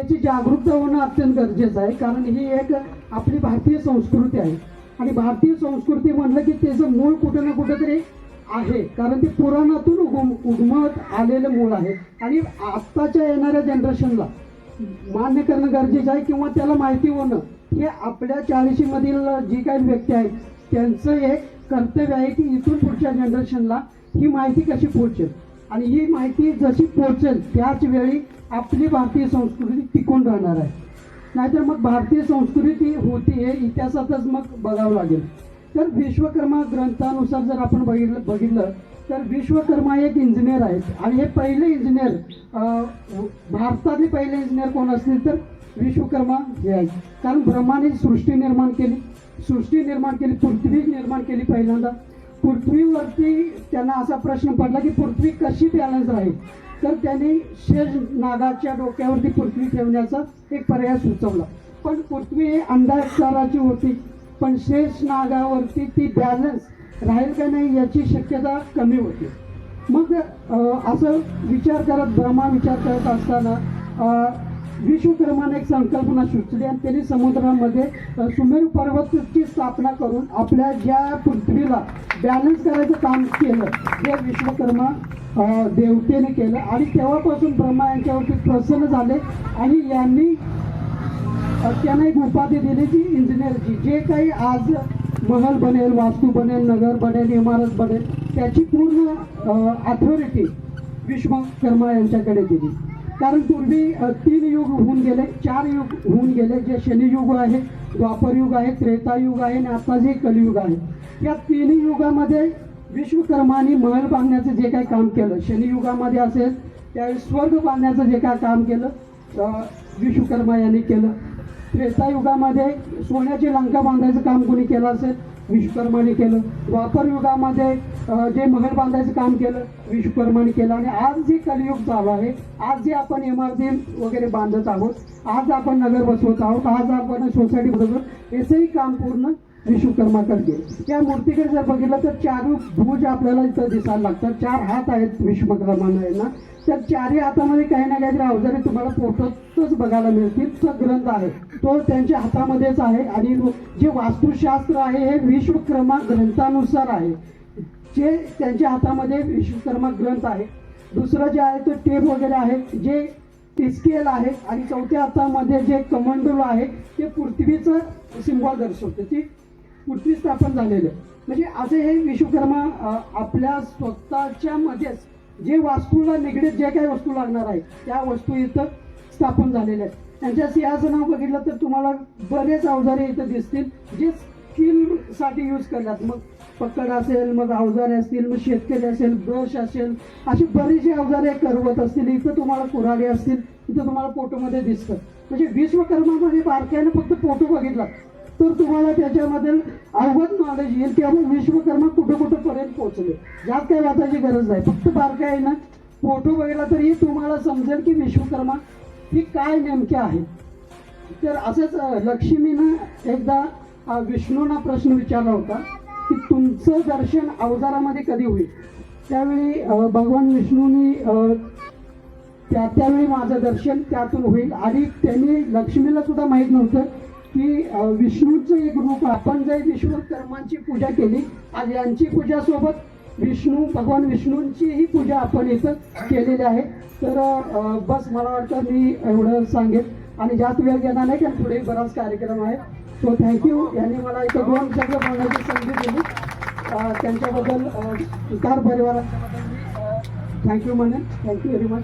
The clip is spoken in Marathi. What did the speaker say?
याची जागरूकता होणं अत्यंत गरजेचं आहे कारण ही एक आपली भारतीय संस्कृती आहे. आणि भारतीय संस्कृती म्हणलं की त्याचं मूळ कुठं ना कुठं तरी आहे कारण ते पुराणातून उगम उगमत आलेलं मूळ आहे. आणि आत्ताच्या येणाऱ्या जनरेशनला मान्य करणं गरजेचं आहे किंवा त्याला माहिती होणं हे आपल्या चाळीशीमधील जी काही व्यक्ती आहेत त्यांचं एक कर्तव्य आहे की इथून पुढच्या जनरेशनला ही माहिती कशी पोहोचेल. आणि ही माहिती जशी पोहोचेल त्याच वेळी आपली भारतीय संस्कृती टिकून राहणार आहे. नाहीतर मग भारतीय संस्कृती होती हे इतिहासातच मग बघावं लागेल. तर विश्वकर्मा ग्रंथानुसार जर आपण बघितलं बघितलं तर विश्वकर्मा एक इंजिनियर आहेत. आणि हे पहिले इंजिनियर भारतातले पहिले इंजिनियर कोण असतील तर विश्वकर्मा हे आहेत. कारण ब्रह्माने सृष्टी निर्माण केली. सृष्टी निर्माण केली पृथ्वी निर्माण केली पहिल्यांदा. पृथ्वीवरती त्यांना असा प्रश्न पडला की पृथ्वी कशी बॅलन्स राहील? तर त्यांनी शेष नागाच्या डोक्यावरती पृथ्वी ठेवण्याचा एक पर्याय सुचवला. पण पृथ्वी हे अंधाकाराची होती. पण शेष नागावरती ती बॅलन्स राहील का नाही याची शक्यता कमी होती. मग असं विचार करत भ्रमा विचार करत असताना विश्वकर्माने एक संकल्पना सुचली आणि त्यांनी समुद्रामध्ये सुमेर पर्वतची स्थापना करून आपल्या ज्या पृथ्वीला बॅलन्स करायचं काम केलं हे विश्वकर्मा देवतेने केलं. आणि तेव्हापासून ब्रह्मा यांच्यावरती प्रसन्न झाले आणि यांनी त्यांना एक उपाधी दिली ती इंजिनिअरची जे काही आज महल बनेल वास्तू बनेल नगर बनेल इमारत बनेल त्याची पूर्ण अथॉरिटी विश्वकर्मा यांच्याकडे दिली. कारण पूर्वी तीन युग होऊन गेले चार युग होऊन गेले जे शनियुग आहे द्वापर युग आहे त्रेतायुग आहे आणि आता जे कलियुग आहे. या तिन्ही युगामध्ये विश्वकर्माने महल बांधण्याचं जे काही काम केलं शनियुगामध्ये असेल त्यावेळी स्वर्ग बांधण्याचं जे काय काम केलं विश्वकर्मा यांनी केलं. त्रेतायुगामध्ये सोन्याची लंका बांधायचं काम कोणी केलं असेल विश्वकर्माने केलं. द्वापर युगामध्ये जे महल बांधायचं काम केलं विश्वकर्माने केलं. आणि आज जे कलियुग चालू आहे आज जे आपण इमारती वगैरे बांधत आहोत आज आपण नगर बसवत आहोत आज आपण सोसायटी बसवत याचंही काम पूर्ण विश्वकर्मा करते त्या मूर्तीकडे जर बघितलं तर चार भुज आपल्याला इथं दिसायला लागतात. चार हात आहेत विश्वकर्मांना. यांना तर चारही हातामध्ये काही ना काहीतरी अवजारे तुम्हाला पोटतच बघायला मिळतील. तो ग्रंथ आहे. तो त्यांच्या हातामध्येच आहे आणि जे वास्तुशास्त्र आहे हे विश्वकर्मा ग्रंथानुसार आहे. जे त्यांच्या हातामध्ये विश्वकर्मा ग्रंथ आहे. दुसरं जे आहे ते टेप वगैरे आहे जे स्केल आहे आणि चौथ्या हातामध्ये जे कमंडल आहे ते पृथ्वीचं सिंबॉल दर्शवते. ती पृथ्वी स्थापन झालेलं आहे. म्हणजे असे हे विश्वकर्मा आपल्या स्वतःच्या मध्येच जे वास्तूला निगडीत जे काही वस्तू लागणार आहे त्या वस्तू इथं स्थापन झालेल्या आहेत. त्यांच्या सिंहासनावर बघितलं तर तुम्हाला बरेच अवजारे इथं दिसतील जे स्किलसाठी यूज करतात. मग पकड असेल मग अवजारे असतील मग शेतकरी असेल ब्रश असेल अशी बरीचशी अवजारे करवत असतील. इथं तुम्हाला कुऱ्हाडी असतील इथं तुम्हाला फोटोमध्ये दिसतं. म्हणजे विश्वकर्मामध्ये बारक्याने फक्त फोटो बघितला तर तुम्हाला त्याच्यामध्ये अवगत नॉलेज येईल. की आपण विश्वकर्मा कुठं कुठं पर्यंत पोहोचले. यात काही वाचायची गरज नाही. फक्त बारकाई ना फोटो बघितला तरी तुम्हाला समजेल की विश्वकर्मा ही काय नेमके आहे? तर असंच लक्ष्मीनं एकदा विष्णूंना प्रश्न विचारला होता की तुमचं दर्शन अवजारामध्ये कधी होईल? त्यावेळी भगवान विष्णूंनी त्या त्यावेळी माझं दर्शन त्यातून होईल. आणि त्यांनी लक्ष्मीला सुद्धा माहीत नव्हतं की विष्णूचं एक रूप आपण जर विश्वकर्मांची पूजा केली आज यांची पूजा सोबत विष्णू भगवान विष्णूंची ही पूजा आपण इथं केलेली आहे. तर बस मला वाटतं मी एवढं सांगेन. आणि जास्त वेळ घेणार नाही कारण पुढे बराच कार्यक्रम आहे. सो थँक्यू यांनी मला इथं दोन शब्द बोलण्याची संधी दिली. त्यांच्याबद्दल अ, कार परिवाराच्याबद्दल मी थँक्यू म्हणेन. Thank you very much